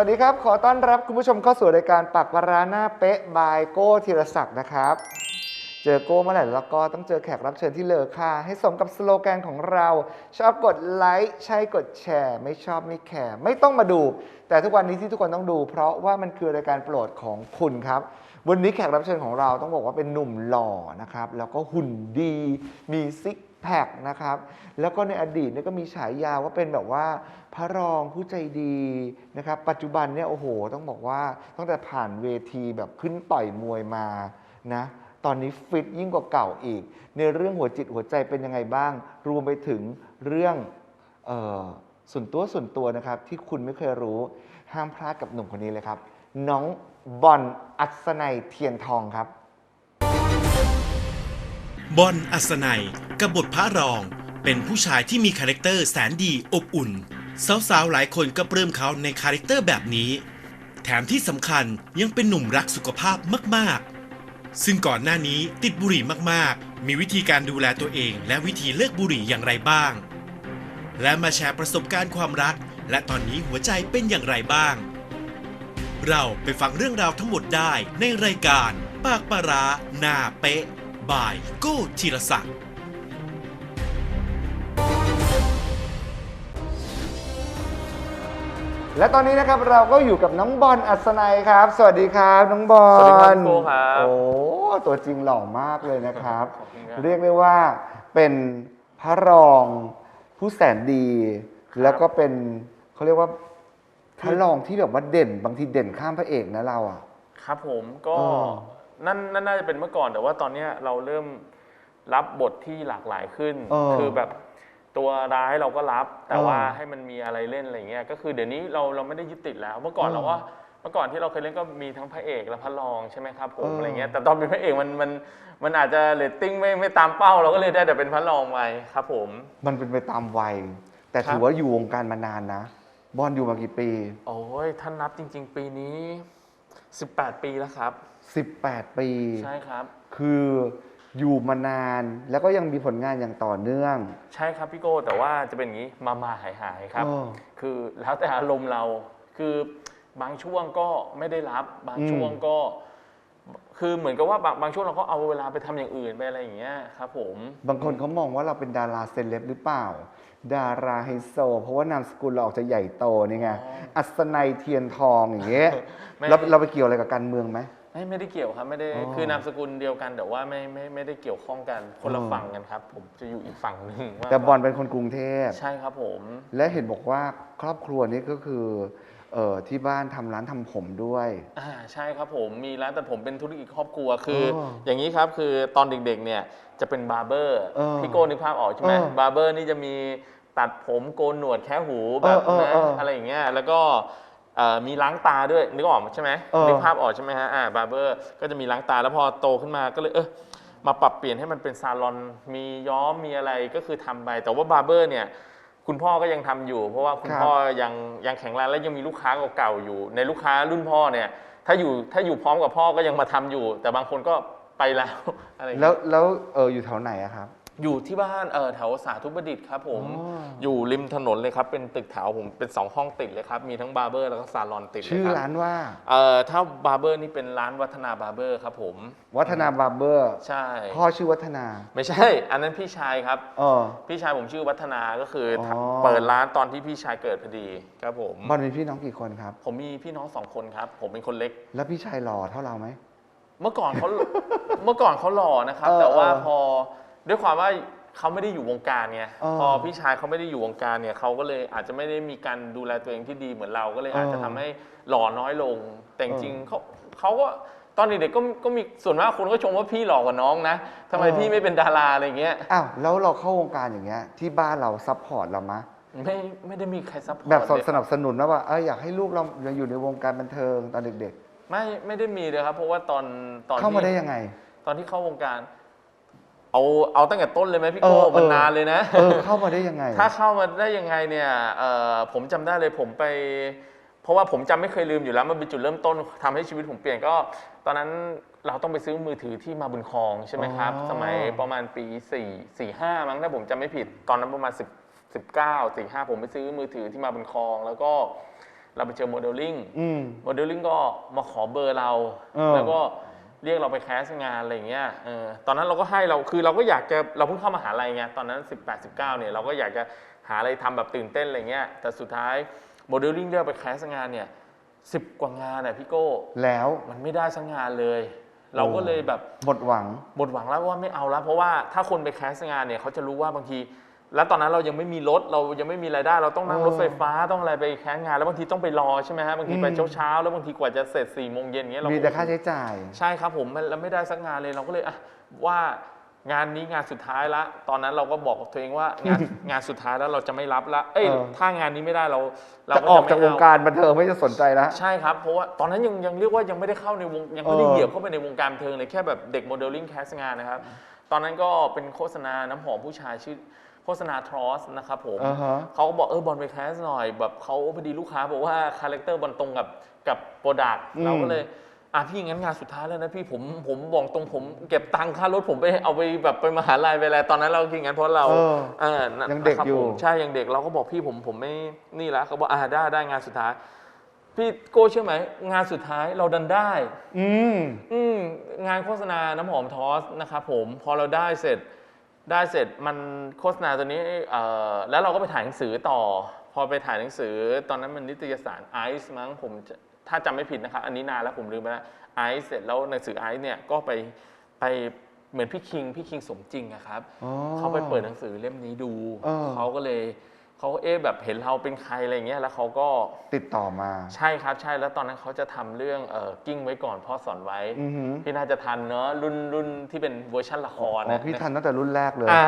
วัสดีครับ ขอต้อนรับคุณผู้ชมเข้าสู่รายการปักปลาราหน้าเป๊ะบายโก้ธีรศักดิ์นะครับ เจอโก้เมื่อไหร่แล้วก็ต้องเจอแขกรับเชิญที่เลอค่า ให้สมกับสโลแกนของเรา ชอบกดไลค์ใช่กดแชร์ ไม่ชอบไม่แคร์ไม่ต้องมาดู แต่ทุกวันนี้ที่ทุกคนต้องดู เพราะว่ามันคือรายการโปรดของคุณครับ วันนี้แขกรับเชิญของเราต้องบอกว่าเป็นหนุ่มหล่อนะครับแล้วก็หุ่นดีมีซิก แพคนะครับ แล้วก็ในอดีตเนี่ยก็มีฉายาว่าเป็นแบบว่าพระรองผู้ใจดีนะครับ ปัจจุบันเนี่ยโอ้โห ต้องบอกว่าตั้งแต่ผ่านเวทีแบบขึ้นต่อยมวยมานะตอนนี้ฟิตยิ่งกว่าเก่าอีก ในเรื่องหัวจิตหัวใจเป็นยังไงบ้าง รวมไปถึงเรื่องออส่วนตัวส่วนตัวนะครับ ที่คุณไม่เคยรู้ห้ามพลาดกับหนุ่มคนนี้เลยครับ น้องบอลอัศนัยเทียนทองครับ บอลอัศนัยกับบทพระรอง เป็นผู้ชายที่มีคาแรคเตอร์แสนดีอบอุ่น สาวๆ หลายคนก็ปลื้มเขาในคาแรคเตอร์แบบนี้ แถมที่สำคัญยังเป็นหนุ่มรักสุขภาพมากๆ ซึ่งก่อนหน้านี้ติดบุหรี่มากๆ มีวิธีการดูแลตัวเอง และวิธีเลิกบุหรี่อย่างไรบ้าง และมาแชร์ประสบการณ์ความรัก และตอนนี้หัวใจเป็นอย่างไรบ้าง เราไปฟังเรื่องราวทั้งหมดได้ในรายการ ปากปลาร้าหน้าเป๊ะ บาย โก้ธีรศักดิ์และตอนนี้นะครับเราก็อยู่กับน้องบอลอัศนัยครับ สวัสดีครับน้องบอลสวัสดีครับพี่โก้ครับ โอ้ตัวจริงหล่อมากเลยนะครับขอบคุณครับ เรียกได้ว่าเป็นพระรองผู้แสนดี แล้วก็เป็นเขาเรียกว่าพระรองที่แบบว่าเด่น บางทีเด่นข้ามพระเอกนะเราอะ ครับผมก็อ๋อ นั่นนั่นน่าจะเป็นเมื่อก่อนแต่ว่าตอนเนี้ยเราเริ่มรับบทที่หลากหลายขึ้น เออ คือแบบตัวร้ายเราก็รับ แต่เออว่าให้มันมีอะไรเล่นอะไรเงี้ยก็คือเดี๋ยวนี้เราเราไม่ได้ยึดติดแล้ว เมื่อก่อนเออเราก็เมื่อก่อนที่เราเคยเล่นก็มีทั้งพระเอกและพระรองใช่ไหมครับผมเออออะไรเงี้ยแต่ตอนเป็นพระเอกมันมันมันอาจจะเรตติ้งไม่ไม่ตามเป้าเราก็เลยได้แต่เป็นพระรองไปครับผม มันเป็นไปตามวัย แต่ครับถือว่าอยู่วงการมานานนะ บอลอยู่มากี่ปี โอ้ยท่านนับจริง ๆ ปีนี้ 18 ปีแล้วครับ 18 ปี ใช่ครับ คืออยู่มานานแล้วก็ยังมีผลงานอย่างต่อเนื่อง ใช่ครับพี่โก้แต่ว่าจะเป็นอย่างนี้มามาหายหายๆครับอ๋อคือแล้วแต่อารมณ์เราคือบางช่วงก็ไม่ได้รับบางอืมช่วงก็ คือเหมือนกับว่าบางบางช่วงเราก็เอาเวลาไปทำอย่างอื่นไปอะไรอย่างเงี้ยครับผม บางคนเขามองว่าเราเป็นดาราเซเลบหรือเปล่า ดาราไฮโซ เพราะว่านามสกุลเราออกจะใหญ่โตนี่ไงอ๋ออัศนัยเทียนทองอย่างเงี้ยไม่ เราเราไปเกี่ยวอะไรกับการเมืองไหม ไม่ไม่ได้เกี่ยวครับไม่ได้อ๋อ คือนามสกุลเดียวกันแต่ว่าไม่ไม่ไม่ได้เกี่ยวข้องกันคนละอ๋อฝั่งกันครับ ผมจะอยู่อีกฝั่งหนึ่งมากแต่บอลเป็นคนกรุงเทพ ใช่ครับผม และเห็นบอกว่าครอบครัวนี้ก็คือเออที่บ้านทำร้านทำผมด้วย อ่าใช่ครับผมมีร้านตัดผมเป็นธุรกิจครอบครัวคืออ๋ออย่างนี้ครับคือตอนเด็กๆเนี่ยจะเป็นบาร์เบอร์เออพี่โก้นึกภาพออกใช่ไหมเออบาร์เบอร์นี่จะมีตัดผมโกนหนวดแค่หูแบบเออเออนะเออออะไรอย่างเงี้ยแล้วก็เอ่อ มีล้างตาด้วยนึกออกใช่ไหมเออ นึกภาพออกใช่ไหมฮะอ่าบาร์เบอร์ก็จะมีล้างตาแล้วพอโตขึ้นมาก็เลยเออมาปรับเปลี่ยนให้มันเป็นซาลอนมีย้อมมีอะไรก็คือทำไปแต่ว่าบาร์เบอร์เนี่ย คุณพ่อก็ยังทำอยู่ เพราะว่าคุณครับ พ่อยังยังแข็งแรงและยังมีลูกค้าเก่าๆอยู่ ในลูกค้ารุ่นพ่อเนี่ย ถ้าอยู่ถ้าอยู่พร้อมกับพ่อก็ยังมาทำอยู่ แต่บางคนก็ไปแล้ว อะไรอย่างแล้เงี้วยแล้วเอออยู่แถวไหนอะครับ อยู่ที่บ้านเออแถวสาธุประดิษฐ์ครับผมอ๋ออยู่ริมถนนเลยครับ เป็นตึกแถวผมเป็นสองห้องติดเลยครับ มีทั้งบาร์เบอร์แล้วก็ซาลอนติดเลยชื่อครับร้านว่า เอ่อถ้าบาร์เบอร์นี่เป็นร้านวัฒนาบาร์เบอร์ครับผม วัฒนาบาร์เบอร์ใช่ พ่อชื่อวัฒนา ไม่ใช่ อันนั้นพี่ชายครับ เออ พี่ชายผมชื่อวัฒนาก็คือออ เปิดร้านตอนที่พี่ชายเกิดพอดีครับผม บอลมีพี่น้องกี่คนครับ ผมมีพี่น้องสองคนครับ ผมเป็นคนเล็ก แล้วพี่ชายหล่อเท่าเราไหม เมื่อก่อนเขา เมื่อก่อนเขาหล่อนะครับ เออแต่ว่าเออพอ ด้วยความว่าเขาไม่ได้อยู่วงการไงเออพอพี่ชายเขาไม่ได้อยู่วงการเนี่ยเขาก็เลยอาจจะไม่ได้มีการดูแลตัวเองที่ดีเหมือนเราก็เลยเออออาจจะทำให้หล่อน้อยลง แต่จริงเออๆเขาเขาก็ตอนเด็กๆก็ก็มีส่วนมากคนก็ชมว่าพี่หล่อกว่าน้องนะทำไมเออ พี่ไม่เป็นดาราอะไรเงี้ย อ้าวแล้วเราเข้าวงการอย่างเงี้ยที่บ้านเราซัพพอร์ตเรามะ ไม่ไม่ได้มีใครซัพพอร์ตแบบเลยสนับสนุนนะว่าเอออยากให้ลูกเรายังอยู่ในวงการบันเทิงตอนเด็กไม่ไม่ได้มีเลยครับ เพราะว่าตอนตอนๆเข้ามาที่ได้ยังไง ตอนที่เข้าวงการ เอาเอาตั้งแต่ต้นเลยไหมพี่เอโก้อมันเออนานเลยนะเออเข้ามาได้ยังไง ถ้าเข้ามาได้ยังไงเนี่ยเอ่อผมจำได้เลยผมไป เพราะว่าผมจำไม่เคยลืมอยู่แล้วมันเป็นจุดเริ่มต้นทำให้ชีวิตผมเปลี่ยนก็ ตอนนั้นเราต้องไปซื้อมือถือที่มาบุญครองใช่ไหมครับอ๋อสมัยประมาณปี4 4 5มั้งถ้าผมจำไม่ผิดตอนนั้นประมาณ 10 19 4 5ผมไปซื้อมือถือที่มาบุญครอง แล้วก็เราไปเจอโมเดลลิ่งอืมโมเดลลิ่งก็มาขอเบอร์เราเออแล้วก็ เรียกเราไปแคสต์งานอะไรอย่างเงี้ยเออตอนนั้นเราก็ให้เราคือเราก็อยากจะเราเพิ่งเข้ามหาลัยไงตอนนั้น 18 19เนี่ยเราก็อยากจะหาอะไรทำแบบตื่นเต้นอะไรเงี้ยแต่สุดท้ายโมเดลลิ่งเรียกไปแคสต์งานเนี่ยสิบกว่างานอะพี่โก้แล้วมันไม่ได้สักงานเลย เราก็เลยแบบหมดหวังหมดหวังแล้วว่าไม่เอาแล้วเพราะว่าถ้าคนไปแคสต์งานเนี่ยเขาจะรู้ว่าบางที แล้วตอนนั้นเรายังไม่มีรถเรายังไม่มีรายได้ เราต้องนั่งเออรถไฟฟ้าต้องอะไรไปแคสต์งาน แล้วบางทีต้องไปรอใช่ไหมฮะบางทีไปอืมเช้าๆแล้วบางทีกว่าจะเสร็จ4ี่โมงเย็นเงี้ยเรามีมีแต่ค่าใช้จ่าย ใช่ครับผมมันแล้วไม่ได้สักงานเลยเราก็เลยอะว่างานนี้งานสุดท้ายละ ตอนนั้นเราก็บอกกับตัวเองว่างานงานสุดท้ายแล้วเราจะไม่รับละเอ้ยเออถ้างานนี้ไม่ได้เราเราจะออกจากไม่วเงการบันเทิงไม่จะสนใจแล้วใช่ครับเพราะว่าตอนนั้นยังยังเรียกว่ายังไม่ได้เข้าในวงยังไม่ได้เออเหยียบเข้าไปในวงการบันเทิงเลยแค่แบบเด็กโมเดลลิ่งแคสงานนะครับตอนนั้นก็เป็นโฆษณาน้ำหอมผู้ชายชื่อโฆษณาทรอสนะครับผมอ่าฮะ เขาก็บอกเออบอลไปแคสหน่อยแบบเขาพอดีลูกค้าบอกว่าคาแรคเตอร์บอลตรงกับกับโปรดักต์อืม เราก็เลยอะพี่งั้นงานสุดท้ายแล้วนะพี่ผมผมบอกตรงผมเก็บตังค่ารถผมไปเอาไปแบบไปมหาลัยไปอะไรตอนนั้นเราคิดงั้นเพราะเรา เออ เออนั่นยังเด็กนะครับอยู่ ผมใช่ยังเด็กเราก็บอกพี่ผมผมไม่นี่แล้วเขาบอกอ่าได้ได้งานสุดท้าย พี่โก้เชื่อไหม งานสุดท้ายเราดันได้ อืม อืมงานโฆษณาน้ำหอมทอสนะครับผมพอเราได้เสร็จ ได้เสร็จมันโฆษณาตัวนี้เอ่อแล้วเราก็ไปถ่ายหนังสือต่อ พอไปถ่ายหนังสือตอนนั้นมันนิตยสารไอซ์มั้งผมจะถ้าจำไม่ผิดนะครับอันนี้นานแล้วผมลืมไปแล้วไอซ์เสร็จแล้วหนังสือไอซ์เนี่ยก็ไปไปเหมือนพี่คิงพี่คิงสมจริงอะครับอ๋อเขาไปเปิดหนังสือเล่มนี้ดูเออเขาก็เลย เขาเอ๊ะแบบเห็นเราเป็นใครอะไรอย่างเงี้ยแล้วเขาก็ติดต่อมาใช่ครับใช่แล้วตอนนั้นเขาจะทำเรื่องเออกิ้งไว้ก่อนพ่อสอนไว้อือหือพี่น่าจะทันเนอะรุ่นรุ่นที่เป็นเวอร์ชันละครอ๋อนะพี่ทันตั้งแต่รุ่นแรกเลยอ่า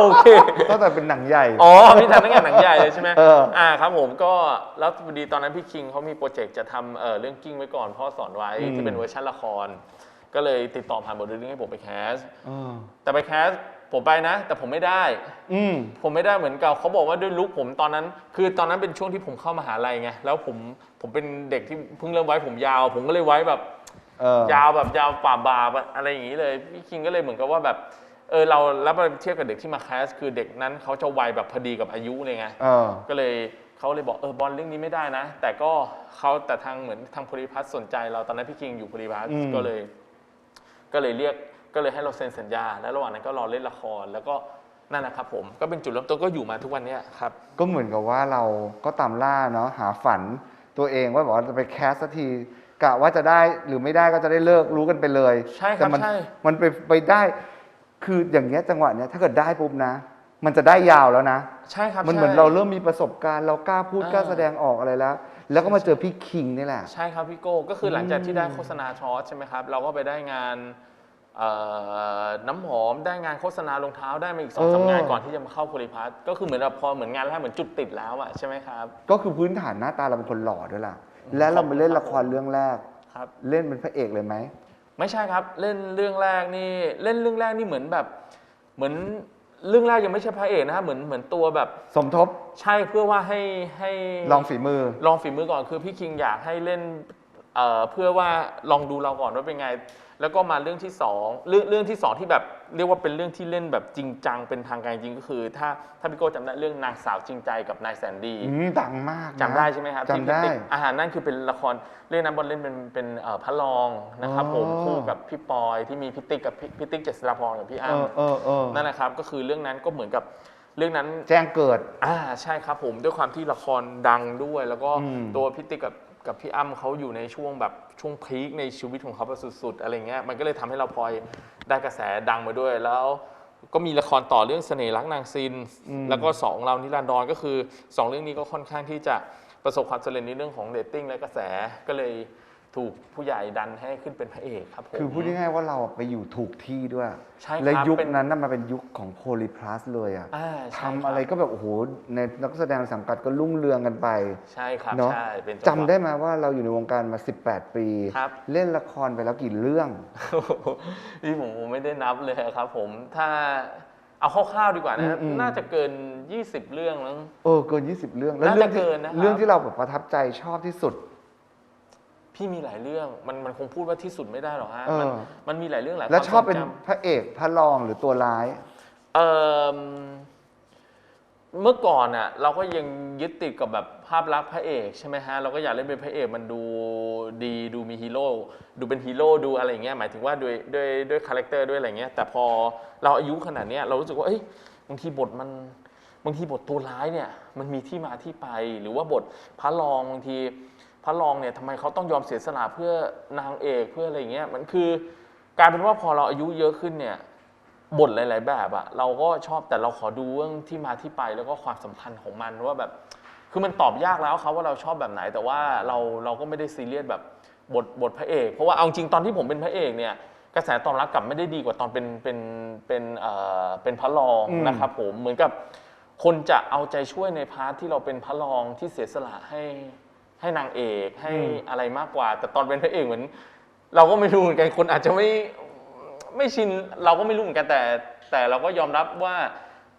โอเค ตั้งแต่เป็นหนังใหญ่ อ๋อพี่ทันตั้งแต่หนังใหญ่เลยใช่ไหมเอออ่ครับผมก็แล้วพอดีตอนนั้นพี่คิงเขามีโปรเจกต์จะทำเอ่อเรื่องกิ้งไว้ก่อนพ่อสอนไว้อืม ที่เป็นเวอร์ชันละคร ก็เลยติดต่อผ่านบทเรื่องให้ผมไปแคส เออ แต่ไปแคส ผมไปนะ แต่ผมไม่ได้ อืม ผมไม่ได้เหมือนเก่าเขาบอกว่าด้วยลุคผมตอนนั้น คือตอนนั้นเป็นช่วงที่ผมเข้ามหาลัยไงแล้วผมผมเป็นเด็กที่เพิ่งเริ่มไว้ผมยาว ผมก็เลยไว้แบบ เออ ยาวแบบยาวป่าบาบอะไรอย่างนี้เลยพี่คิงก็เลยเหมือนกับว่าแบบเออเราแล้วมาเทียบกับเด็กที่มาแคสคือเด็กนั้นเขาจะวัยแบบพอดีกับอายุเลยไง เออ ก็เลยเขาเลยบอกเออบอลเรื่องนี้ไม่ได้นะ แต่ก็เขาแต่ทางเหมือนทางพลิพัฒน์สนใจเราตอนนั้นพี่คิงอยู่พลิพัฒน์อืม ก็เลย ก็เลยเรียก ก็เลยให้เราเซ็นสัญญา แล้วระหว่างนั้นก็รอเล่นละคร แล้วก็นั่นนะครับผม ก็เป็นจุดเริ่มต้นก็อยู่มาทุกวันเนี้ยครับ ก็เหมือนกับว่าเราก็ตามล่าเนาะหาฝันตัวเองว่าบอกว่าจะไปแคสสักทีกะว่าจะได้หรือไม่ได้ก็จะได้เลิกรู้กันไปเลยใช่ครับแต่มันใช่ มันไปไปได้ คืออย่างเงี้ยจังหวะเนี้ยถ้าเกิดได้ปุ๊บนะ มันจะได้ยาวแล้วนะ ใช่ครับมันเหมือนใช่ เราเริ่มมีประสบการณ์เรากล้าพูดอ่าก ล้าแสดงออกอะไรแล้ว แล้วก็มาเจอพี่คิงนี่แหละ ใช่ครับพี่โก้ก็คือหลังจากที่ได้โฆษณาทอสใช่ไหมครับ เราก็ไปได้งานเอ่อ น้ำหอมได้งานโฆษณารองเท้าได้มาอีกสองสามเอองานก่อนที่จะมาเข้าโพลิพัทก็คือเหมือนแบบพอเหมือนงานแรกเหมือนจุดติดแล้วอะใช่ไหมครับ ก็คือพื้นฐานหน้าตาเราเป็นคนหล่อด้วยล่ะ แล้วเรามาเล่นละครเรื่องแรกครับ เล่นเป็นพระเอกเลยไหมไม่ใช่ครับเล่นเรื่องแรกนี่เล่นเรื่องแรกนี่เหมือนแบบ เหมือนเรื่องแรกยังไม่ใช่พระเอกนะครับเหมือนเหมือนตัวแบบ สมทบใช่เพื่อว่าให้ให้ลองฝีมือลองฝีมือก่อนคือพี่คิงอยากให้เล่น เอ่อเพื่อว่าลองดูเราก่อนว่าเป็นไง แล้วก็มาเรื่องที่สองเรื่องเรื่องที่สองที่แบบเรียกว่าเป็นเรื่องที่เล่นแบบจริงจังเป็นทางการจริงก็คือ ถ้าถ้าพี่โก้จำได้เรื่องนางสาวจริงใจกับนายแสนดีอืมดังมากนะจำได้ใช่ไหมครับที่จำได้พี่ติ๊กอาหารนั่นคือเป็นละครเรื่องนั้นบอลเล่นเป็นเป็นเอ่อพระรองนะครับอ๋อผมคู่กับพี่ปอยที่มีพี่ติ๊กกับพี่พี่ติ๊กเจษฎาพรกับพี่เออ้ำอเออเออนั่นแหละครับก็คือเรื่องนั้นก็เหมือนกับเรื่องนั้น แจ้งเกิด อ่าใช่ครับผมด้วยความที่ละครดังด้วย แล้วก็อืมตัวพี่ติ๊กกับ กับพี่อ้ำเขาอยู่ในช่วงแบบช่วงพีคในชีวิตของเขาแบบสุดๆอะไรเงี้ยมันก็เลยทำให้เราพลอยได้กระแสดังมาด้วยแล้วก็มีละครต่อเรื่องเสน่ห์รักนางซิน แล้วก็สองเรานิรันดรก็คือสองเรื่องนี้ก็ค่อนข้างที่จะประสบความสำเร็จในเรื่องของเรตติ้งและกระแสก็เลย ถูกผู้ใหญ่ดันให้ขึ้นเป็นพระเอกครับผม คือพูดง่ายๆว่าเราไปอยู่ถูกที่ด้วย ใช่ครับและยุคเป็นนั้นน่ะมันเป็นยุคของโพลีพลัสเลยอะอ่าใช่ทำคบอะไรก็แบบโอ้โหในนักแสดงสังกัดก็รุ่งเรืองกันไป ใช่ครับเนาะใช่เป็นงหวะ จำได้ไหมว่าเราอยู่ในวงการมา 18 ปี ครับ เล่นละครไปแล้วกี่เรื่องนี่ผมผมไม่ได้นับเลยครับผมถ้าเอาคร่าวๆดีกว่านะ อืมๆ น่าจะเกิน 20 เรื่องแล้วเออเกิน 20 เรื่องแล้วน่าเรื่จะที่เกินนะครับ เรื่องที่เราแบบประทับใจชอบที่สุด พี่มีหลายเรื่องมันมันคงพูดว่าที่สุดไม่ได้หรอกฮะเออมันมันมีหลายเรื่องหลายแล้วความชอบเป็นทรงจพระเอกพระรองหรือตัวร้ายำเอ่อเมื่อก่อนอะเราก็ยังยึดติดกับแบบภาพลักษณ์พระเอกใช่ไหมฮะเราก็อยากเล่นเป็นพระเอกมันดูดีดูมีฮีโร่ดูเป็นฮีโร่ดูอะไรอย่างเงี้ยหมายถึงว่าด้วยด้วยด้วยคาแรคเตอร์ด้วยอะไรเงี้ยแต่พอเราอายุขนาดเนี้ยเรารู้สึกว่าเอ้ยบางทีบทมัน บางทีบทตัวร้ายเนี่ยมันมีที่มาที่ไปหรือว่าบทพระรองบางที พระรองเนี่ยทำไมเขาต้องยอมเสียสละเพื่อนางเอกเพื่ออะไรอย่างเงี้ยมันคือกลายเป็นว่าพอเราอายุเยอะขึ้นเนี่ยบทหลาย ๆ แบบอะเราก็ชอบแต่เราขอดูเรื่องที่มาที่ไปแล้วก็ความสำคัญของมันว่าแบบคือมันตอบยากแล้วครับว่าเราชอบแบบไหน แต่ว่าเราเราก็ไม่ได้ซีเรียสแบบบทบทพระเอกเพราะว่าเอาจริงตอนที่ผมเป็นพระเอกเนี่ยกระแสตอบรับกลับไม่ได้ดีกว่าตอนเป็นเป็นเป็นเอ่อเป็นพระรองอืมนะครับผมเหมือนกับคนจะเอาใจช่วยในพาร์ทที่เราเป็นพระรองที่เสียสละให้ ให้นางเอกให้อะไรมากกว่า แต่ตอนเป็นพระเอกเหมือน เราก็ไม่รู้เหมือนกันคนอาจจะไม่ไม่ชินเราก็ไม่รู้เหมือนกันแต่ แต่เราก็ยอมรับว่า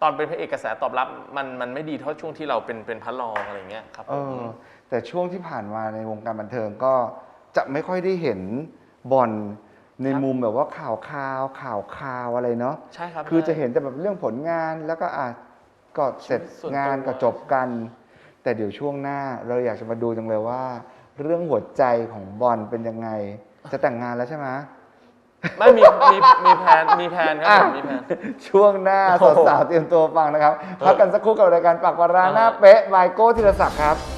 ตอนเป็นพระเอกกระแสตอบรับ มันมันไม่ดีเท่าช่วงที่เราเป็นเป็นพระรองอะไรเงี้ยครับเอผมอแต่ช่วงที่ผ่านมาในวงการบันเทิงก็จะไม่ค่อยได้เห็นบอลในมุมแบบว่าข่าวข่าวข่าวข่าวอะไรเนาะใช่ครับคือจะใช่เห็นแต่แบบเรื่องผลงานแล้วก็อะก็เสร็จส่วนตัวงานก็จบกัน แต่เดี๋ยวช่วงหน้าเราอยากจะมาดูจังเลยว่า เรื่องหัวใจของบอลเป็นยังไง จะแต่งงานแล้วใช่ไหมไม่มีมีมีแผนมีแผนครับผมมีแผน ช่วงหน้าโอ้โหสาวๆเตรียมตัวฟังนะครับพักกันสักครู่กับรายการปากวาราหน้าอ่าฮะเป๊ะบายโก้ธีรศักดิ์ครับ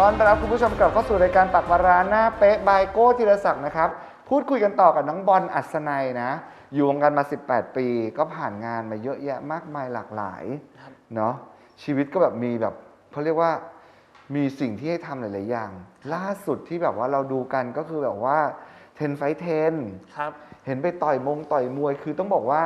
ต้อนรับคุณผู้ชมกลับเข้าสู่รายการปักวาราหน้าเป๊ะบายโก้ธีรศักดิ์นะครับ พูดคุยกันต่อกับน้องบอลอัศนัยนะ อยู่วงการมา 18 ปี ก็ผ่านงานมาเยอะแยะมากมายหลากหลายครับเนาะชีวิตก็แบบมีแบบเขาเรียกว่ามีสิ่งที่ให้ทำหลาย ๆ อย่าง ล่าสุดที่แบบว่าเราดูกันก็คือแบบว่าเทนไฟเทนครับ เห็นไปต่อยมงต่อยมวยคือต้องบอกว่า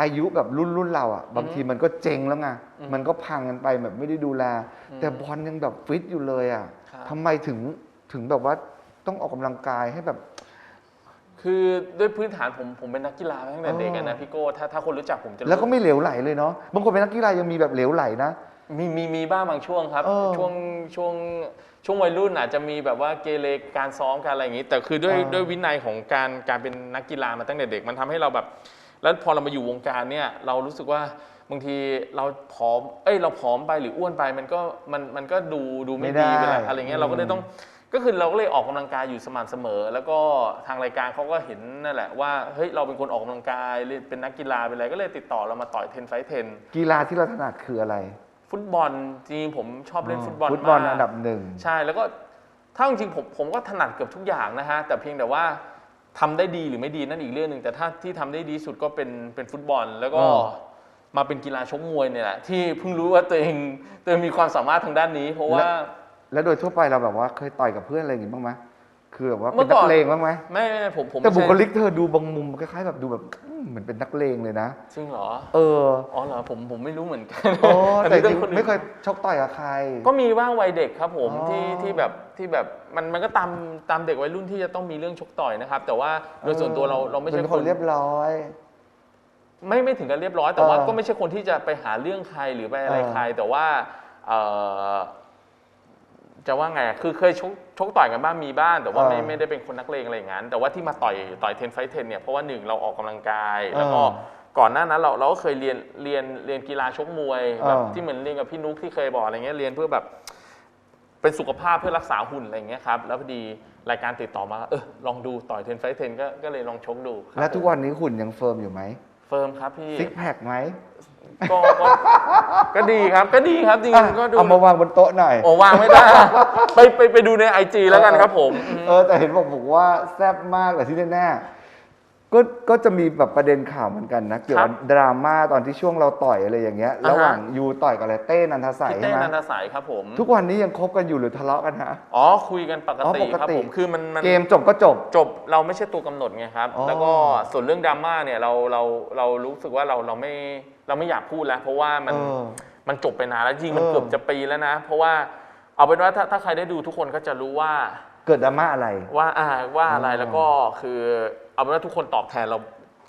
อายุแบบรุ่นรุ่นเราอะบางทีมันก็เจ๊งแล้วไงอืมมันก็พังกันไปแบบไม่ได้ดูแลอืมแต่บอลยังแบบฟิตอยู่เลยอะครับทำไมถึงถึงแบบว่าต้องออกกำลังกายให้แบบ คือด้วยพื้นฐานผมผมเป็นนักกีฬามาตั้งแต่เด็กอะนะอ๋อพี่โก้ถ้าถ้าคนรู้จักผมจะรู้แล้วก็ไม่เหลวไหลเลยเนาะบางคนเป็นนักกีฬายังมีแบบเหลวไหลนะมีมีมีบ้างบางช่วงครับเออช่วงช่วงช่วงวัยรุ่นอาจจะมีแบบว่าเกเรการซ้อมการอะไรอย่างนี้ แต่คือด้วยเออด้วยวินัยของการการเป็นนักกีฬามาตั้งแต่เด็ก มันทำให้เราแบบ แล้วพอเรามาอยู่วงการเนี่ยเรารู้สึกว่าบางทีเราผอม เอ้ยเราผอมไปหรืออ้วนไปมันก็มันมันก็ดูดูไม่ไม่ได้ ดีไปละอะไรเงี้ยเราก็เลยอืมต้องก็คือเราก็เลยออกกำลังกายอยู่สม่ำเสมอ แล้วก็ทางรายการเขาก็เห็นนั่นแหละว่าเฮ้ยเราเป็นคนออกกำลังกายเป็นนักกีฬาเป็นอะไรก็เลยติดต่อเรามาต่อยเทนไฟเทนกีฬาที่เราถนัดคืออะไรฟุตบอลจริงๆผมชอบเล่นฟุตบอลฟุตบอลมาก อันดับหนึ่ง ใช่แล้วก็ถ้าจริงๆผมผมก็ถนัดเกือบทุกอย่างนะฮะ แต่เพียงแต่ว่า ทำได้ดีหรือไม่ดีนั่นอีกเรื่องหนึ่งแต่ถ้าที่ทำได้ดีสุดก็เป็นเป็นฟุตบอล แล้วก็อ๋อมาเป็นกีฬาชกมวยเนี่ยแหละที่เพิ่งรู้ว่าตัวเองตัวเองมีความสามารถทางด้านนี้ เพราะว่าแล้วโดยทั่วไปเราแบบว่าเคยต่อยกับเพื่อนอะไรอย่างงี้บ้างไหม คือแบบว่าเมื่เป็นอก่นัอนกเลงบ้างไหมไม่ไม่ผมผมแต่บุคไม่ใช่ลิกเธอดูบางมุมคล้ายๆแบบดูแบบอืมเหมือนเป็นนักเลงเลยนะจริงเหรอ เอออ๋อเหรอผมผมไม่รู้เหมือนกันโอ้แต่อันนี้จต้อริงคนอื่นไม่เคยชกต่อยกับใคร ก็มีบ้างวัยเด็กครับผมอ๋อที่ที่แบบที่แบบมันมันก็ตามตามเด็กวัยรุ่นที่จะต้องมีเรื่องชกต่อยนะครับ แต่ว่าโดยส่วนตัวเราเราไม่ใช่เป็นคนเรียบร้อยไม่ไม่ถึงกับเรียบร้อยแต่ว่าเออก็ไม่ใช่คนที่จะไปหาเรื่องใครหรือไปอะไรเออใคร แต่ว่าเอ่อ จะว่าไงอะคือเคยชกชกต่อยกันบ้างมีบ้างแต่ว่าไม่ไม่ได้เป็นคนนักเลงอะไรอย่างนั้น แต่ว่าที่มาต่อยต่อยเทนไฟเทนเนี่ยเพราะว่าหนึ่งเราออกกำลังกาย แล้วก็ก่อนหน้านั้นเราเราก็เคยเรียนเรียนเรียนกีฬาชกมวยแบบที่เหมือนเรียนกับพี่นุ๊กที่เคยบอกอะไรเงี้ยเรียนเพื่อแบบเป็นสุขภาพเพื่อรักษาหุ่นอะไรอย่างเงี้ยครับแล้วพอดีรายการติดต่อมาเออลองดูต่อยเทนไฟเทนก็ก็เลยลองชกดูครับแล้วทุกวันนี้หุ่นยังเฟิร์มอยู่ไหม เฟิร์มครับพี่ซิกแพคไหม ก็ก็ก็ดีครับก็ดีครับจริงอะๆก็ดู เอามาวางบนโต๊ะหน่อยโอ้วางไม่ได้ ไปไปไปดูในไอจีแล้วกันครับผม เออแต่เห็นบอกบอกว่าแซ่บมากแต่ที่แน่ๆ ก็ก็จะมีแบบประเด็นข่าวเหมือนกันนะเกี่ยวกับดราม่าตอนที่ช่วงเราต่อยอะไรอย่างเงี้ยระหว่างยูต่อยกับอะไรเต้นันทสัยพี่ใช่เต้ไหมนันทสายครับผมทุกวันนี้ยังคบกันอยู่หรือทะเลาะกันฮะ อ๋อคุยกันปกอ๋อติปกครับติ ผมคือมันมันเกมจบก็จบ จบเราไม่ใช่ตัวกำหนดไงครับ อ๋อ แล้วก็ส่วนเรื่องดราม่าเนี่ยเราเราเรารู้สึกว่าเราเราไม่เราไม่อยากพูดแล้ว เพราะว่ามัน เออ มันจบไปนานแล้วจริงมันเออ เกือบจะปีแล้วนะ เพราะว่าเอาเป็นว่าถ้าถ้าใครได้ดูทุกคนก็จะรู้ว่าเกิดดราม่าอะไร ว่าอ่าว่าอะไรอ๋อแล้วก็คือ เอาเป็นว่าทุกคนตอบแทนเรา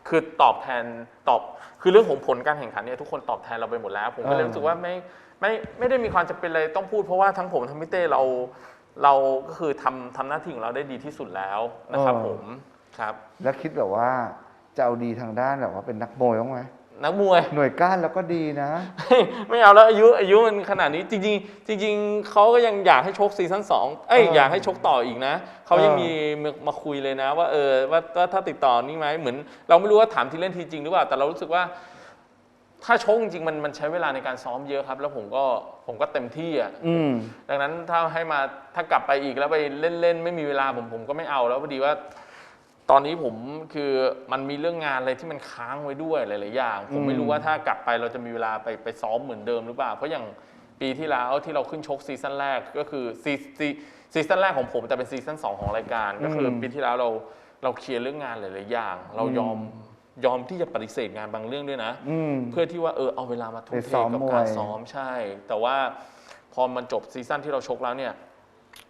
คือตอบแทนตอบคือเรื่องของผลการแข่งขันเนี่ยทุกคนตอบแทนเราไปหมดแล้ว ผมก็เลยรู้สึกว่าไม่ไม่ไม่ได้มีความจำเป็นเลยต้องพูดเพราะว่าทั้งผมทั้งพี่เต้เราเราก็คือทำทำหน้าที่ของเราได้ดีที่สุดแล้วนะครับผมครับ แล้วคิดแบบว่าจะเอาดีทางด้านแบบว่าเป็นนักมวยบ้างไหม นักมวย หน่วยก้านแล้วก็ดีนะ ไม่เอาแล้วอายุอายุมันขนาดนี้จริงๆจริง ๆเขาก็ยังอยากให้ชกซีซั่นสองเอ้ยเอออยากให้ชกต่ออีกนะเขายังเออมีมามาคุยเลยนะ ว่าเออว่าว่าถ้าติดต่อนี่ไหมเหมือน เราไม่รู้ว่าถามทีเล่นทีจริงหรือเปล่าแต่เรารู้สึกว่า ถ้าชกจริงๆมันมันใช้เวลาในการซ้อมเยอะครับ แล้วผมก็ผมก็เต็มที่อะ อืม ดังนั้นถ้าให้มาถ้ากลับไปอีกแล้วไปเล่นๆ ไม่มีเวลาผมผมก็ไม่เอาแล้วพอดีว่า ตอนนี้ผมคือมันมีเรื่องงานอะไรที่มันค้างไว้ด้วยหลาย ๆ อย่าง ผมไม่รู้ว่าถ้ากลับไปเราจะมีเวลาไปไปซ้อมเหมือนเดิมหรือเปล่า เพราะอย่างปีที่แล้วที่เราขึ้นชกซีซั่นแรกก็คือซีซีซีซั่นแรกของผมแต่เป็นซีซั่นสองของรายการ ก็คืออมปีที่แล้วเราเราเคลียร์เรื่องงานหลาย ๆ อย่าง เรายอมยอมที่จะปฏิเสธงานบางเรื่องด้วยนะอืมเพื่อที่ว่าเออเอาเวลามาทุ่มไปเทซ้อมกับมวยการซ้อมใช่ แต่ว่าพอมันจบซีซั่นที่เราชกแล้วเนี่ย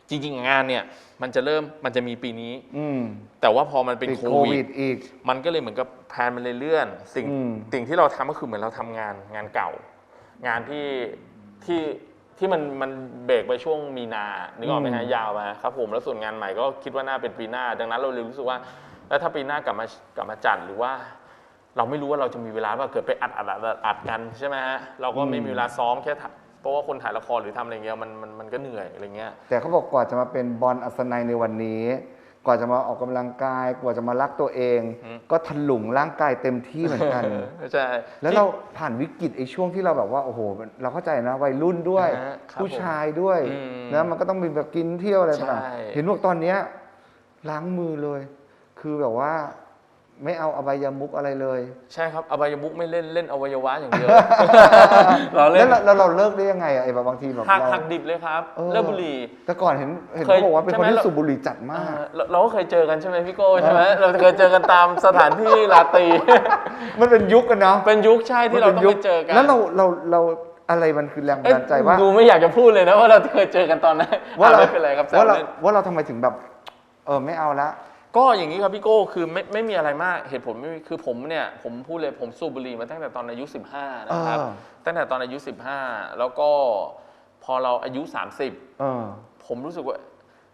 จริง ๆ งานเนี่ยมันจะเริ่มมันจะมีปีนี้ อืม แต่ว่าพอมันเป็นติดโคโควิวิดดอีก มันก็เลยเหมือนกับแพลนมันเลยเลื่อน สิ่งอืม สิ่งที่เราทำก็คือเหมือนเราทำงานงานเก่า งานที่ที่ที่มันมันเบรกไปช่วงมีนานึกออกไหมฮะยาวมาครับผมแล้วส่วนงานใหม่ก็คิดว่าน่าเป็นปีหน้า ดังนั้นเราเลยรู้สึกว่า แล้วถ้าปีหน้ากลับมากลับมาจัดหรือว่า เราไม่รู้ว่าเราจะมีเวลาว่าเกิดไปอัดอัดอัดอัดอัดกันใช่ไหมฮะเราก็ไม่มีเวลาซ้อมแค่ถ่าย เพราะว่าคนถ่ายละครหรือทำอะไรเงี้ยมันมันมันก็เหนื่อยอะไรเงี้ย แต่เขาบอกกว่าจะมาเป็นบอลอัศนัยในวันนี้ กว่าจะมาออกกำลังกาย กว่าจะมารักตัวเอง อืม ก็ถลุงร่างกายเต็มที่เหมือนกัน ใช่ แล้วเราผ่านวิกฤตไอ้ช่วงที่เราแบบว่าโอ้โหเราเข้าใจนะวัยรุ่นด้วย อ่าฮะครับผู้ชายด้วยอืมนะมันก็ต้องมีแบบกินเที่ยวอะไรต่างใช่ๆเห็นบอกตอนเนี้ยล้างมือเลย คือแบบว่า ไม่เอาอบายามุกอะไรเลยใช่ครับอบายมุกไม่เล่นเล่นอวัยวะอย่างเดียวเราเล่แล้นวเราแล้วเราเลิกได้ยังไงอะไอ้แบบบางทีแบบหักเราหักดิบเลยครับเออเลิกบุหรี่ แต่ก่อนเห็นเห็นเคยเขาบอกว่าเป็นใช่คนไหม ที่เราสูบบุหรี่จัดมากอ่าเราเราก็เคยเจอกันใช่ไหมพี่โก้ใช่ไหมเราเคยเจอกันตามสถานที่ลาตรีมันเป็นยุคกันเนาะเป็นยุคใช่ที่เราต้องยุไปคเจอกันแล้วเราเราเราอะไรมันคือแรงบันเอ้ยดาลใจว่าดูไม่อยากจะพูดเลยนะว่าเราเคยเจอกันตอนนั้นว่าอะเราไม่เป็นไรครับแซวว่าเราเล่น ว่าเราทำไมถึงแบบ เออไม่เอาละ ก็อย่างนี้ครับพี่โก้คือไม่ไม่มีอะไรมากเหตุผลไม่มีคือผมเนี่ยผมพูดเลยผมสูบบุหรี่มาตั้งแต่ตอนอายุ 15 นะครับเออตั้งแต่ตอนอายุ 15 แล้วก็พอเราอายุ 30 เออ ผมรู้สึกว่า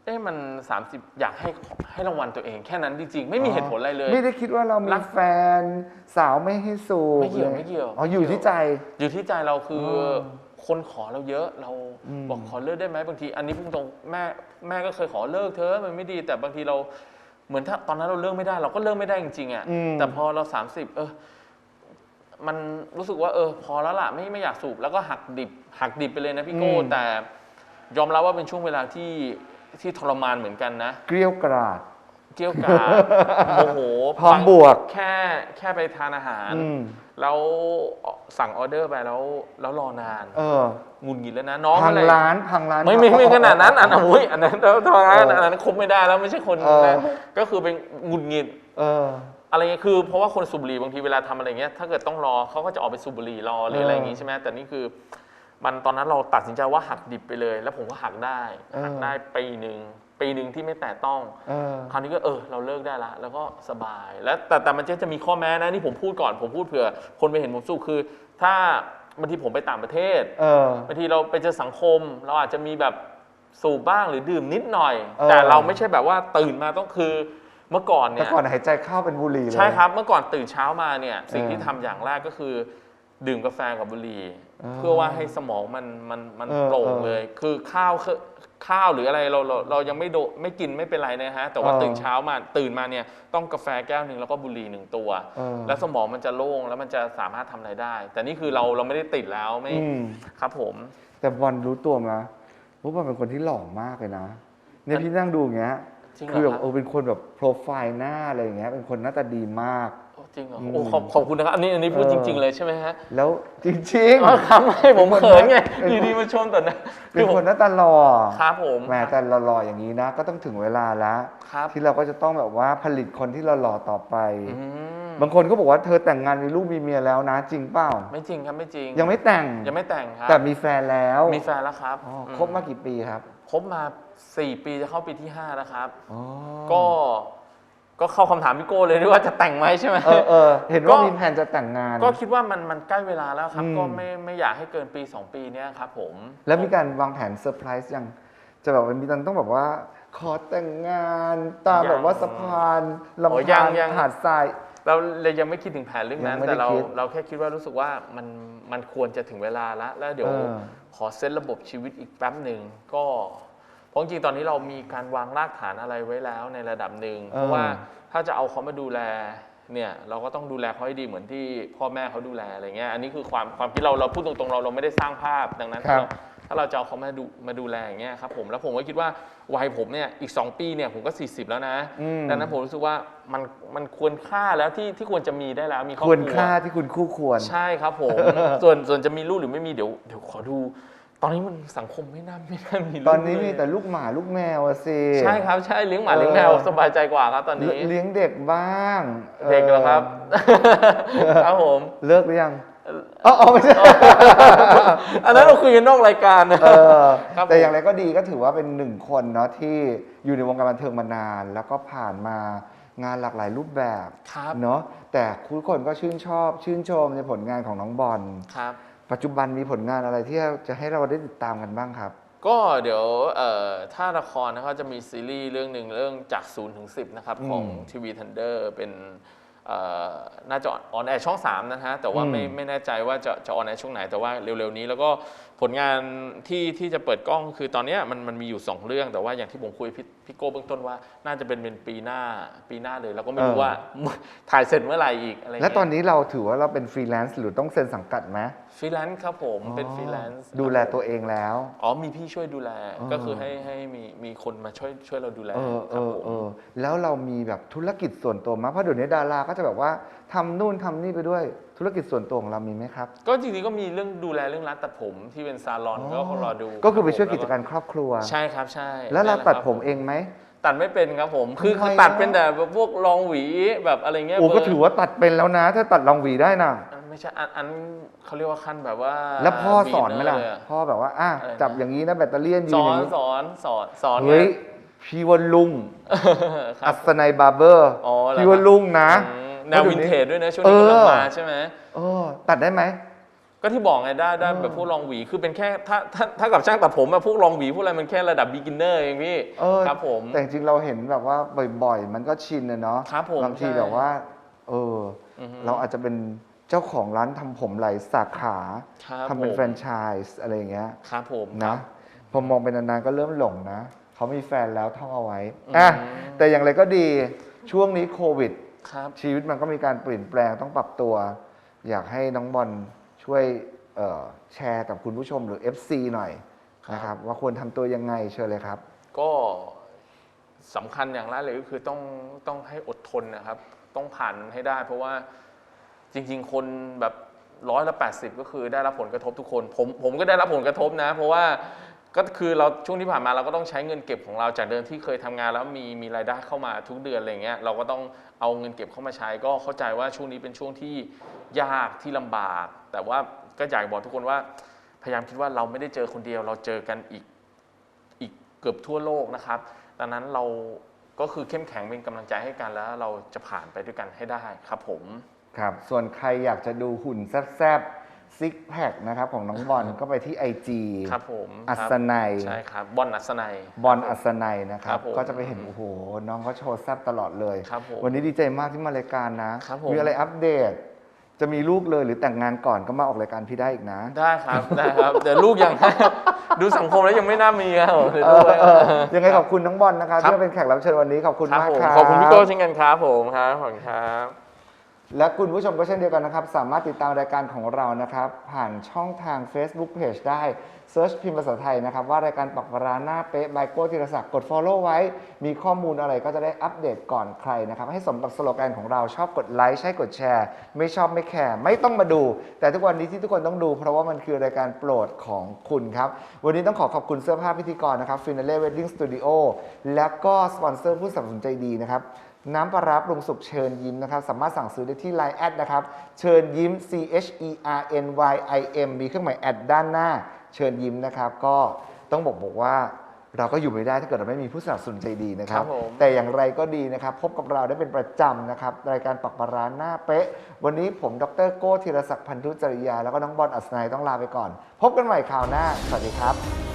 เอ๊ะมัน 30 อยากให้ให้รางวัลตัวเองแค่นั้นจริงๆ ไม่มีเหตุผลอะไรเลย ไม่ได้คิดว่าเรามีรักแฟนสาวไม่ให้สูบไม่เกี่ยวลไม่เกี่ยวอ๋ออยู่ที่ใจ อยู่ที่ใจเราคือออคนขอเราเยอะเราอืมบอกขอเลิกได้ไหมบางที อันนี้พุ่งตรงแม่แม่ก็เคยขอเลิกเธอะมันไม่ดีแต่บางทีเรา เหมือนถ้าตอนนั้นเราเลิกไม่ได้ เราก็เลิกไม่ได้จริงๆอะอืม แต่พอเรา 30 เออ มันรู้สึกว่า เออ พอแล้วล่ะไม่ไม่อยากสูบแล้วก็หักดิบ หักดิบไปเลยนะพี่โก้แต่ยอมรับว่าเป็นช่วงเวลาที่ที่ทรมานเหมือนกันนะ เกลียวกราด เกี่ยวกาดโมโหพร้อมฟังบวกแค่แค่ไปทานอาหาร อืม แล้วสั่งออเดอร์ไปแล้วแล้วรอนานเออหงุดหงิดแล้วนะน้องพังอะไร ร้านพังร้าน ไม่ไม่ไม่ขนาดนั้นอันนั้นเอุ้ยอันนั้นแล้วทำไมเอออันนั้นคบไม่ได้แล้วไม่ใช่คนเออ นะก็คือเป็นหงุดหงิดเออ อะไรเงี้ยคือเพราะว่าคนสูบบุหรี่บางทีเวลาทำอะไรเงี้ยถ้าเกิดต้องรอเขาก็จะออกไปสูบบุหรี่รอหรืออะไรอย่างงี้ใช่ไหมแต่นี่คือ มันตอนนั้นเราตัดสินใจว่าหักดิบไปเลย แล้วผมก็หักได้เออหักได้ปีหนึ่งปีหนึ่งที่ไม่แตะต้องเออคราวนี้ก็เออเราเลิกได้ละ แล้วก็สบายแล้วแต่แต่มันจะจะมีข้อแม้นะนี่ผมพูดก่อนผมพูดเผื่อ คนไปเห็นผมสู้คือ ถ้าบางทีผมไปต่างประเทศเออบางทีเราไปเจอสังคม เราอาจจะมีแบบสูบบ้างหรือดื่มนิดหน่อยเออแต่เราไม่ใช่แบบว่าตื่นมาต้องคือเมื่อก่อนแต่เนี่ยก่อนหายใจเข้าเป็นบุหรี่เลยใช่ครับ เมื่อก่อนตื่นเช้ามาเนี่ยสิ่งเออที่ทำอย่างแรกก็คือ ดื่มกาแฟกับบุหรี่ เออเพื่อว่าให้สมองมันมันมันเออโปร่งเออเลย คือข้าวคือข้าวหรืออะไรเราเราเรายังไม่โดไม่กินไม่เป็นไรนะฮะ แต่ว่าเออตื่นเช้ามาตื่นมาเนี่ยต้องกาแฟแก้วหนึ่งแล้วก็บุหรี่หนึ่งตัว เออ แล้วสมองมันจะโล่งแล้วมันจะสามารถทำอะไรได้ แต่นี่คือเราเราไม่ได้ติดแล้วไม่อืม ครับผม แต่บอลรู้ตัวมาว่าบอลเป็นคนที่หล่อมากเลยนะเนี่ยพี่นั่งดูอย่างเงี้ยจริงเหรอคือแบบครับ เออเป็นคนแบบโปรไฟล์หน้าอะไรอย่างเงี้ยเป็นคนหน้าตาดีมากโอ้ จริงเหรออืมโอ้ขอบขอบคุณนะครับ อันนี้อันนี้พูดเออจริง ๆเลยใช่ไหมฮะแล้วจริงอ๋อครับไม่ผมเขินไงเป็นคนอยู่ดีมาชมแต่นะๆเป็นคนหน้าตาหล่อครับผมแหมแต่หล่อๆอย่างนี้นะ ก็ต้องถึงเวลาแล้วครับที่เราก็จะต้องแบบว่าผลิตคนที่หล่อๆต่อไปอืมมบางคนก็บอกว่าเธอแต่งงานมีลูกมีเมียแล้วนะ จริงเปล่า ไม่จริงครับไม่จริง ยังไม่แต่งยังไม่แต่งครับแต่มีแฟนแล้ว มีแฟนแล้วครับอ๋ออืคบมากี่ปีครับคบมา 4 ปีจะเข้าปีที่5แล้วครับอ๋อก็ ก็เข้าคำถามพี่โก้เลยด้วยว่าจะแต่งไหมใช่ไหม เออเออเห็นว่าก็ มีแผนจะแต่งงาน ก็คิดว่ามันมันใกล้เวลาแล้วครับ อืม ก็ไม่ไม่อยากให้เกินปี 2 ปีเนี้ยครับผมแล้วมีการวางแผนเซอร์ไพรส์ยังจะแบบว่ามีตอนต้องแบบว่า ขอแต่งงานตามแบบว่าสะพานลำธารหาดทราย เราเลยยังไม่คิดถึงแผนเรื่องนั้น ยังไม่ได้แต่เราคิดเราแค่คิดว่ารู้สึกว่ามันมันควรจะถึงเวลาแล้วแล้วเดี๋ยวเออ ขอเซตระบบชีวิตอีกแป๊บหนึ่งก็ เพราะจริงๆตอนนี้เรามีการวางรากฐานอะไรไว้แล้วในระดับหนึ่งเพราะว่าถ้าจะเอาเขามาดูแลเนี่ยเราก็ต้องดูแลเขาให้ดีเหมือนที่พ่อแม่เขาดูแลอะไรเงี้ยอันนี้คือความความคิดเราเราพูดตรงๆเราเราไม่ได้สร้างภาพดังนั้นครับถ้าเราจะเอาเขามาดูมาดูแลอย่างเงี้ยครับผมแล้วผมก็คิดว่าวัยผมเนี่ยอีก 2 ปีเนี่ยผมก็ 40 แล้วนะอืมดังนั้นผมรู้สึกว่ามันมันควรค่าแล้วที่ที่ควรจะมีได้แล้วมีครอบคควรัรวค่าที่คุณคู่ควร ใช่ครับผมส่วนส่วนจะมีลูกหรือไม่มีเดี๋ยวเดี๋ยวขอดู ตอนนี้มันสังคมไม่น่าไม่น่ามีลูกตอนนี้มีเลยแต่ลูกหมาลูกแมวอะสิใช่ครับใช่เลี้ยงหมาเลี้ยงแมวเออสบายใจกว่าครับ ตอนนี้เลี้ยงเด็กบ้างเด็กเหรอครับเออครับผมเลิกหรือยังอ๋ออ๋อไม่ใช่อันนั้นเราคุยกันนอกรายการนะเออครับแต่ผมอย่างไรก็ดีก็ถือว่าเป็นหนึ่งคนเนาะที่อยู่ในวงการบันเทิงมานาน แล้วก็ผ่านมางานหลากหลายรูปแบบครับเนาะแต่ทุกคนก็ชื่นชอบชื่นชมในผลงานของน้องบอลครับ ปัจจุบันมีผลงานอะไรที่จะให้เราได้ติดตามกันบ้างครับ ก็เดี๋ยวเอ่อถ้าละครนะครับจะมีซีรีส์เรื่องหนึ่งเรื่องจาก0ูนย์ถึงสินะครับอืมของทีวีทันเดอร์เป็นเอ่อน่าจะออนแอร์ช่อง 3 นะฮะ แต่ว่าอืมไม่ไม่แน่ใจว่าจะจะออนแอร์ช่วงไหนแต่ว่าเร็วๆนี้ แล้วก็ผลงานที่ที่จะเปิดกล้องคือตอนเนี้ยมันมันมีอยู่ 2 เรื่อง แต่ว่าอย่างที่ผมคุยพี่พี่โก้เบื้องต้นว่า น่าจะเป็นเป็นปีหน้าปีหน้าเลย แล้วก็ไม่รู้ว่าถ่ายเสร็จเมื่อไหร่อีกอะไรและเงี้ยตอนนี้เราถือว่าเราเป็นฟรีแลนซ์หรือต้องเซ็นสังกัดไหมฟรีแลนซ์ครับผมเป็นฟรีแลนซ์ดูแลตัวเองแล้ว อ๋อมีพี่ช่วยดูแลอ๋อก็คือให้ให้มีมีคนมาช่วยช่วยเราดูแลเออเอครับอผมเออแล้วเรามีแบบธุรกิจส่วนตัวมั้ยเพราะเดี๋ยวนี้ดาราก็จะแบบว่าทำนู่นทำนี่ไปด้วยธุรกิจส่วนตัวของเรามีไหมครับ ก็จริงๆก็มีเรื่องดูแลเรื่องร้านตัดผมที่เป็นซาลอนก็รอดู ก็คือไปช่วยรับกิจการครอบครัว ใช่ครับใช่ แล้วเรานั่นหะตัดคบผมเองไหมตัดไม่เป็นครับผม คือทำไมคือตัดอะเป็นแต่แบบพวกรองหวีแบบอะไรเงี้ยโอ้ก็เบร์ถือว่าตัดเป็นแล้วนะ ถ้าตัดลองหวีได้นะอัน ไม่ใช่อันอันเขาเรียกว่าขั้นแบบว่าแล้วพ่อสอนไหมล่ะ beginner เลยอพ่อแบบว่าอะอะไรนะจับอย่างนี้นะแบตเตอรี่ยืสนออย่านงนี้สอนสอนสอนเฮ้ยไงพี่วันลุง ครัอับ ศนัยบาร์เบอร์อ๋อเหรอ พี่วันลุงนะ อืมแนววินเทจด้วยนะ ช่วงนี้เออกำลังมาใช่ไหม เออตัดได้ไหม ก็ที่บอกไงได้ได้เออแบบพวกรองหวีคือเป็นแค่ถ้าถ้าถ้ากับช่างตัดผมอะพวกรองหวีพวกอะไรมันแค่ระดับ beginner เองพี่เออ ครับผม แต่จริงๆเราเห็นแบบว่าบ่อยๆ มันก็ชินนะเนาะครับผมบางทีใช่แบบว่า เออออฮึเราอาจจะเป็น เจ้าของร้านทำผมหลายสาขาครับทำเป็นผม แฟรนไชส์อะไรอย่างเงี้ยครับผมนะพอมองไปนานๆก็เริ่มหลงนะ เขามีแฟนแล้วท่องเอาไว้อืมอะแต่อย่างไรก็ดีช่วงนี้โควิด ครับ ชีวิตมันก็มีการเปลี่ยนแปลงต้องปรับตัว อยากให้น้องบอลช่วยเอ่อแชร์กับคุณผู้ชมหรือ FC หน่อยครับ นะครับ ว่าควรทำตัวยังไงเชิญเลยครับ ก็สำคัญอย่างแรกเลยก็คือต้องต้องให้อดทนนะครับ ต้องผ่านมันให้ได้ เพราะว่า จริง ๆ คนแบบร้อยละแปดสิบก็คือได้รับผลกระทบทุกคน ผมผมก็ได้รับผลกระทบนะ เพราะว่าก็คือเราช่วงที่ผ่านมาเราก็ต้องใช้เงินเก็บของเราจากเดิมที่เคยทำงานแล้วมีมีรายได้เข้ามาทุกเดือนอะไรเงี้ยเราก็ต้องเอาเงินเก็บเข้ามาใช้ ก็เข้าใจว่าช่วงนี้เป็นช่วงที่ยากที่ลำบาก แต่ว่าก็อยากบอกทุกคนว่า พยายามคิดว่าเราไม่ได้เจอคนเดียว เราเจอกันอีกอีกเกือบทั่วโลกนะครับดังนั้นเราก็คือเข้มแข็งเป็นกำลังใจให้กันแล้ว เราจะผ่านไปด้วยกันให้ได้ครับผม ครับ ส่วนใครอยากจะดูหุ่นแซบๆซิกแพคนะครับของน้องบอลก็ไปที่ IG ครับผมอัครัศบนัย ใช่ครับบอลอัศนัย บอลอัศนัยนะครัครับบ ผมก็จะไปเห็นโอ้โหน้องเขาโชว์แซบตลอดเลย ครับผมวันนี้ดีใจมากที่มารายการนะครับผม มีอะไรอัปเดต จะมีลูกเลยหรือแต่งงานก่อนก็มาออกรายการพี่ได้อีกนะ ได้ครับ ได้ครับ เดี๋ยวลูกยัง ดูสังคมแล้วยังไม่น่ามีครับผมเดี๋ยวเอดูอไว้เออยังไงขอบคุณน้องบอลนะครับครับที่มาเป็นแขกรับเชิญวันนี้ขอบคุณครับมากผม ครับ ขอบคุณพี่โก้เช่นกันครับผมครับ ขอบคุณครับ และคุณผู้ชมก็เช่นเดียวกันนะครับ สามารถติดตามรายการของเรานะครับ ผ่านช่องทาง Facebook Page ได้เซิร์ชพิมพ์ภาษาไทยนะครับ ว่ารายการปักวาราหน้าเป๊ะบโก้ธีรศักดิ์กด Follow ไว้ มีข้อมูลอะไรก็จะได้อัปเดตก่อนใครนะครับ ให้สมกับสโลแกนของเราชอบกดไลค์ใช่กดแชร์ ไม่ชอบไม่แคร์ไม่ต้องมาดู แต่ทุกวันนี้ที่ทุกคนต้องดู เพราะว่ามันคือรายการโปรดของคุณครับ วันนี้ต้องขอขอบคุณเสื้อผ้าพิธีกรนะครับ Finale Wedding Studio และก็สปอนเซอร์ผู้สนับสนุนใจดีนะครับ น้ำปลาร้าปรุงสุกเชิญยิ้มนะครับ สามารถสั่งซื้อได้ที่ Line แอดนะครับ เชิญยิ้ม C H E R N Y I M มีเครื่องหมายแอดด้านหน้า เชิญยิ้มนะครับ ก็ต้องบอกบอกว่าเราก็อยู่ไม่ได้ถ้าเกิดเราไม่มีผู้สนับสนุนใจดีนะครับ ครับผม แต่อย่างไรก็ดีนะครับ พบกับเราได้เป็นประจำนะครับ รายการปักปลาร้าหน้าเป๊ะ วันนี้ผมดรโก้ธีรศักดิ์พันธุจริยา แล้วก็น้องบอลอัศนัยต้องลาไปก่อน พบกันใหม่คราวหน้า สวัสดีครับ